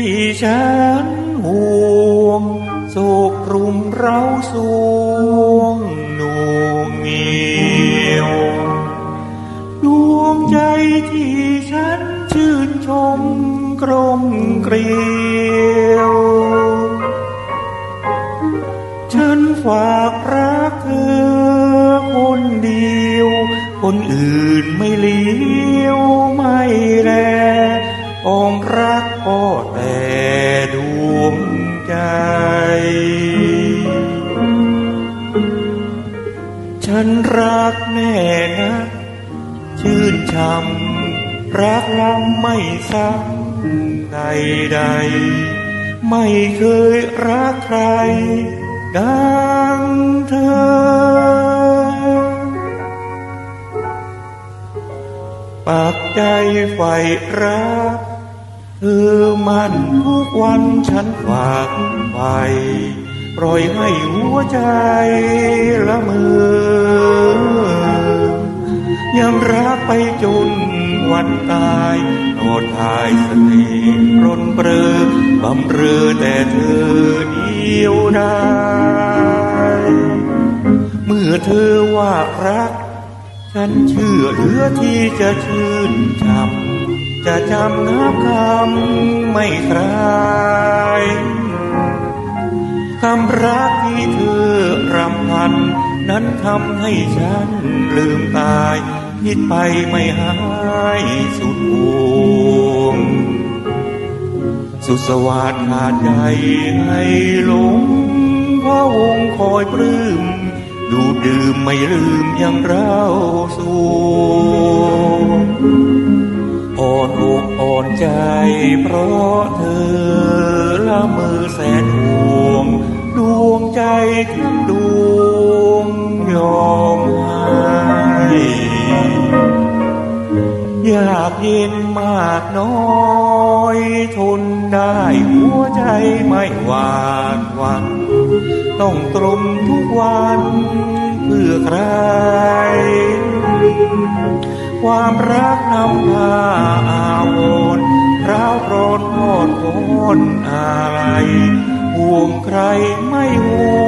ที่ฉันห่วงโศกรุมเราสวงหนูเงียวดวงใจที่ฉันชื่นชมกรมเกลียวฉันฝากรักเธอคนเดียว คนอื่นไม่เลี้ยว น่นะชื่นชำรักล้ำไม่ซ้ำใดใดๆไม่เคยรักใคร ดังเธอ ปากใจใฝ่รักเธอมันทุกวันฉันฝากไว้ ปล่อยให้หัวใจละเมอยังรักไปจนวันตายโอดทายสติร่นเปรือบำเรอแต่เธอเดียวดายเมื่อเธอว่ารัก ฉันเชื่อเหลือที่จะชื่นชำจะจำน้ำคำไม่คลาย คำรักที่เธอรำพัน นั้นทำให้ฉันลืมตายคิดไปไม่หายสุดห่วงสุดสวัสดิ์ขาดใจให้หลงพระวงคอยปลื้มดูดื่มไม่ลืมยังเราสู่อ่อนอกอ่อนใจเพราะเธอละเมอแสน ใจทั้งดวงยอมให้อยากเย็นมากน้อยทนได้หัวใจไม่หวาดหวั่นต้องตรมทุกวันเพื่อใคร ความรักนำพาอาวรร้าวร้อนพอดโอนอะไร ห่วงใครไม่ห่วง